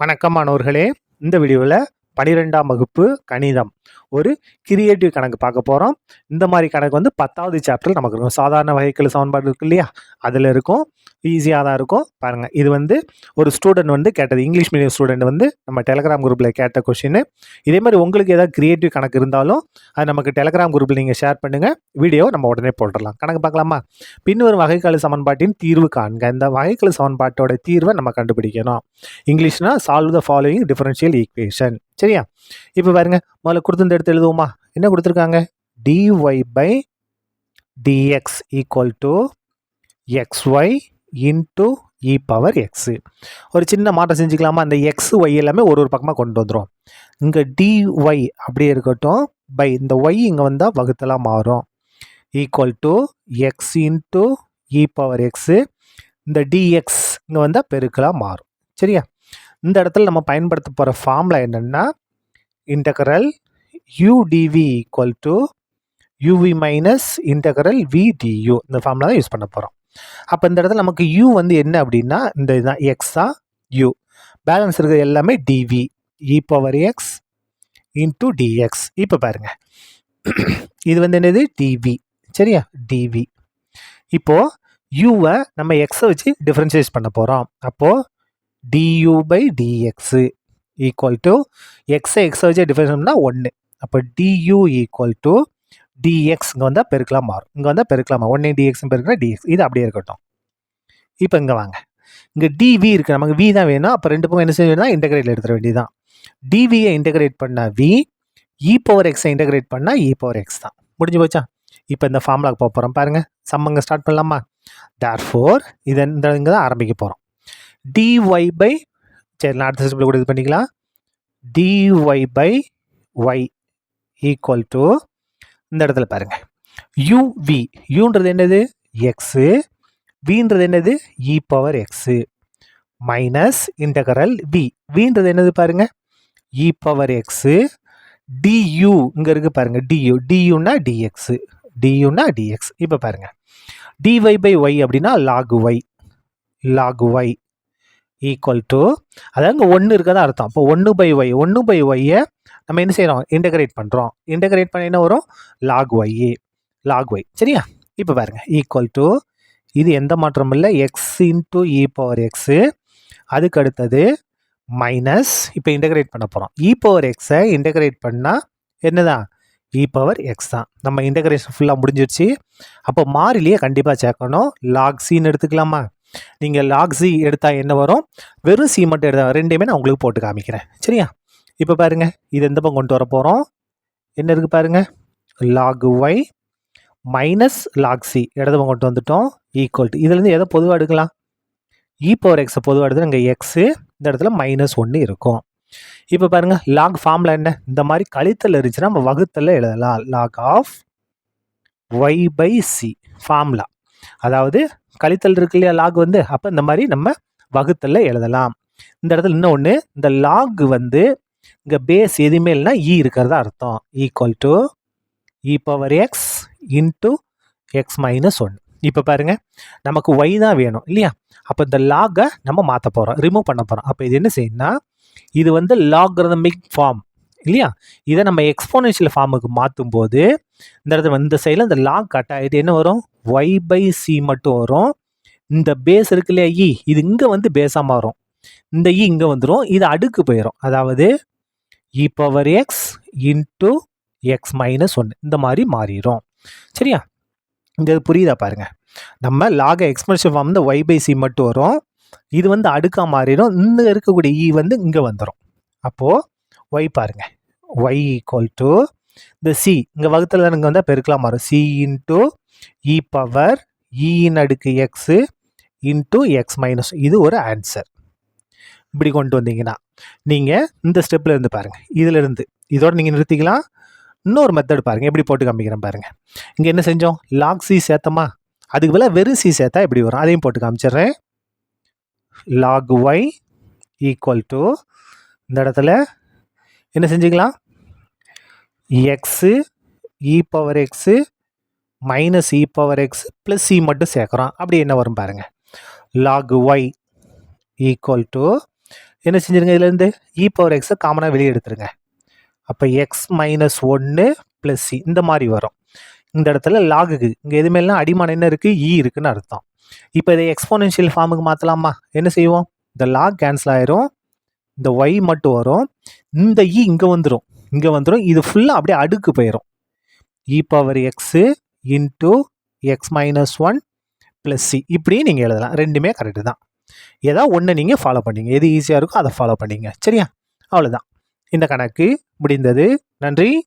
வணக்கம் மாணவர்களே. இந்த வீடியோவில் பனிரெண்டாம் வகுப்பு கணிதம். ஒரு கிரியேட்டிவ் கணக்கு பார்க்க போகிறோம் இந்த மாதிரி கணக்கு வந்து பத்தாவது சாப்டர் நமக்கு இருக்கும். சாதாரண வகைகள் சமன்பாடு இருக்கு இல்லையா? அதில் இருக்கும். ஈஸியாக தான் இருக்கும். பாருங்கள் இது வந்து ஒரு ஸ்டூடெண்ட் வந்து கேட்டது. இங்கிலீஷ் மீடியம் ஸ்டூடெண்ட் வந்து நம்ம டெலகிராம் குரூப்பில் கேட்ட கொஷின் இதே மாதிரி உங்களுக்கு ஏதாவது கிரியேட்டிவ் கணக்கு இருந்தாலும் அது நமக்கு டெலகிராம் குரூப்பில் நீங்கள் ஷேர் பண்ணுங்கள் வீடியோ நம்ம உடனே போட்டுடலாம். கணக்கு பார்க்கலாமா? பின்வரும் வகைக்கால சமன்பாட்டின் தீர்வு காண்க. இந்த வகைக்கெழு சமன்பாட்டோட தீர்வை நம்ம கண்டுபிடிக்கணும். இங்கிலீஷ்னா solve the following differential equation சரியா? இப்போ பாருங்க முதல்ல கொடுத்துருந்து எடுத்து எழுதுவோமா? என்ன கொடுத்துருக்காங்க? dy by d x equal to x y into e power x ஒரு சின்ன மாற்றம் செஞ்சுக்கலாமா? அந்த எக்ஸ் ஒய் எல்லாமே ஒரு ஒரு பக்கமாக கொண்டு வந்துடும் இங்கே டிஒய் அப்படியே இருக்கட்டும். பை இந்த ஒய் இங்கே வந்தால் வகுத்தலாம் மாறும். Equal to x into e power x இந்த டிஎக்ஸ் இங்கே வந்தால் பெருக்கலாக மாறும். சரியா? இந்த இடத்துல நம்ம பயன்படுத்த போகிற ஃபார்முலா என்னென்னா integral u dv equal to uv minus integral v du இந்த ஃபார்முலா தான் யூஸ் பண்ண போகிறோம் அப்போ இந்த இடத்துல நமக்கு யூ வந்து என்ன அப்படின்னா இந்த இதுதான் எக்ஸா யூ பேலன்ஸ் இருக்கிறது எல்லாமே d v e power x into d x இப்போ பாருங்கள் இது வந்து என்னது? டிவி சரியா? டிவி இப்போது யூவை நம்ம எக்ஸை வச்சு டிஃப்ரென்ஷியேட் பண்ண போகிறோம் அப்போது d u by d x equal to எக்ஸை எக்ஸை வச்சு டிஃபரன்ஸ் ஒன்று அப்போ டியூ ஈக்குவல் டு டிஎக்ஸ் இங்கே வந்தால் பெருக்கலாம் மாறும். இங்கே வந்தால் பெருக்கலாம் மாறும். ஒன்று டிஎக்ஸ்னு பெருக்கலாம் டிஎக்ஸ் இது அப்படியே இருக்கட்டும். இப்போ இங்கே வாங்க. இங்கே டிவி இருக்குது நமக்கு வி தான் வேணும். அப்போ ரெண்டு பக்கம் என்ன செய்ய வேணும்னா இன்டகிரேட் எடுத்துட வேண்டியதுதான். டிவியை இன்டகிரேட் பண்ணால் வி இ பவர் எக்ஸை இன்டகிரேட் பண்ணால் இ பவர் எக்ஸ் தான். முடிஞ்சு போச்சா? இப்போ இந்த ஃபார்முலாக்கு போக போகிறோம் பாருங்கள் சம்மங்க ஸ்டார்ட் பண்ணலாமா? தேர் ஃபோர் இது இந்த இங்கே தான் ஆரம்பிக்க போகிறோம் டிஒய் பை சரி நான் அடுத்த ஸ்டெப்பில் கூட இது பண்ணிக்கலாம். D y by y equal to இந்த இடத்துல பாருங்க. Uv யூன்றது என்னது? எக்ஸு வின்றது என்னது? E power x minus integral v வின்றது என்னது பாருங்க? E e power x d u இங்கே இருக்குது பாருங்கள் டியூ டியூனா டிஎக்ஸு டியூனா டிஎக்ஸ் இப்போ பாருங்க. டிஒய் பை ஒய் அப்படின்னா log y log y equal to அதாவது இங்கே ஒன்று இருக்கதான் அர்த்தம். அப்போ ஒன்று பை ஒய் ஒன்று பை ஒய்யை நம்ம என்ன செய்கிறோம் இன்டகிரேட் பண்ணுறோம் இன்டகிரேட் பண்ண என்ன வரும்? லாக் ஒய் லாக் ஒய் சரியா? இப்போ பாருங்க. ஈக்குவல் டு இது எந்த மாற்றமும் இல்லை? X into e e power x அதுக்கு அடுத்தது மைனஸ் இப்போ இன்டகிரேட் பண்ண போகிறோம் இ e பவர் எக்ஸை இன்டகிரேட் பண்ணால் என்னதான் இ e பவர் எக்ஸ் தான். நம்ம இன்டகிரேஷன் ஃபுல்லாக முடிஞ்சிருச்சு. அப்போ மாறிலேயே கண்டிப்பாக சேர்க்கணும். லாக் சின்னு எடுத்துக்கலாமா? நீங்கள் லாக் சி எடுத்தால் என்ன வரும்? வெறும் சி மட்டும் எடுத்தா ரெண்டையுமே நான் உங்களுக்கு போட்டு காமிக்கிறேன். சரியா? இப்போ பாருங்க இது எந்த பக்கம் கொண்டு வர போகிறோம் என்ன இருக்குது பாருங்க? Log y minus log c இடது பக்கம் கொண்டு வந்துட்டோம். ஈக்குவல் டு இதுலேருந்து எதை பொதுவாக எடுக்கலாம்? E இ பவர் எக்ஸை பொதுவாக எடுத்து இங்கே எக்ஸு இந்த இடத்துல மைனஸ் ஒன்று இருக்கும். இப்போ பாருங்க லாக் ஃபார்மில் என்ன? இந்த மாதிரி கழித்தல் இருந்துச்சுன்னா நம்ம வகுத்தல எழுதலாம். Log of y by c formula அதாவது கழித்தல் இருக்கு இல்லையா லாக் வந்து? அப்போ இந்த மாதிரி நம்ம வகுத்தல்ல எழுதலாம். இந்த இடத்துல இன்னொன்று இந்த லாக் வந்து இங்கே பேஸ் எதுவுமே இல்லைன்னா இ இருக்கிறதா அர்த்தம். Equal to e power x into x minus one இப்போ பாருங்க நமக்கு ஒய் தான் வேணும் இல்லையா? அப்போ இந்த லாகை நம்ம மாற்ற போகிறோம் ரிமூவ் பண்ண போகிறோம் அப்போ இது என்ன செய்யணும்னா இது வந்து லாக்ரதமிக் ஃபார்ம் இல்லையா? இதை நம்ம எக்ஸ்போனன்ஷியல் ஃபார்முக்கு மாற்றும் போது இந்த இடத்துல இந்த சைடில் இந்த லாக் கட் ஆகிட்டு என்ன வரும்? ஒய் பை சி மட்டும் வரும். இந்த பேஸ் இருக்கு இல்லையா இ இது இங்கே வந்து பேஸாக மாறும். இந்த e இ இங்கே வந்துடும் இது அடுக்கு போயிடும் அதாவது e power x into x minus ஒன்று இந்த மாதிரி மாறிடும் சரியா? இந்த இது புரியுதா பாருங்கள் நம்ம லாக எக்ஸ்பென்ஷன் ஃபார்ம் இந்த ஒய் பை சி மட்டும் வரும். இது வந்து அடுக்காக மாறிடும் e இந்த இருக்கக்கூடிய இ வந்து இங்கே வந்துடும் அப்போது ஒய் பாருங்க. ஒய் ஈக்குவல் டு இந்த சி இங்கே வகுத்தில் இங்கே வந்தால் பெருக்கலாம் மாறும். சி இன்ட்டு இ பவர் இன் அடுக்கு எக்ஸு இன்ட்டு எக்ஸ் மைனஸ் இது ஒரு ஆன்சர் இப்படி கொண்டு வந்தீங்கன்னா நீங்கள் இந்த ஸ்டெப்பில் இருந்து பாருங்கள் இதிலிருந்து இதோடு நீங்கள் நிறுத்திக்கலாம். இன்னொரு மெத்தட் பாருங்கள் எப்படி போட்டு காமிக்கிறேன் பாருங்கள் இங்கே என்ன செஞ்சோம்? லாக் சி சேர்த்தமா? அதுக்கு பதிலாக வெறும் சி சேர்த்தா எப்படி வரும்? அதையும் போட்டு காமிச்சிடுறேன். லாக் ஒய் ஈக்குவல் டு இந்த இடத்துல என்ன செஞ்சுக்கலாம்? X e power x minus e power x plus c மட்டும் சேர்க்குறோம். அப்படி என்ன வரும் பாருங்கள் லாக் ஒய் ஈக்குவல் டு என்ன செஞ்சுருங்க இதுலேருந்து? இ e பவர் எக்ஸை காமனாக வெளியே எடுத்துருங்க. அப்போ எக்ஸ் மைனஸ் ஒன்று ப்ளஸ் சி இந்த மாதிரி வரும். இந்த இடத்துல லாகுக்கு இங்கே எதுமேலாம் அடிமானம் என்ன இருக்குது இ e இருக்குன்னு அர்த்தம். இப்போ இதை எக்ஸ்போனென்ஷியல் ஃபார்முக்கு மாற்றலாமா என்ன செய்வோம்? இந்த லாக் கேன்சல் ஆயிரும். இந்த ஒய் மட்டும் வரும். இந்த e இ இங்கே வந்துடும் இங்கே வந்துடும் இது ஃபுல்லாக அப்படியே அடுக்கு போயிடும் e power x into x minus one plus c இப்படியும் நீங்கள் எழுதலாம். ரெண்டுமே கரெக்டு தான். ஏதோ ஒன்று நீங்கள் ஃபாலோ பண்ணிங்க. எது ஈஸியாக இருக்கோ அதை ஃபாலோ பண்ணீங்க. சரியா? அவ்வளோதான் இந்த கணக்கு முடிந்தது. நன்றி.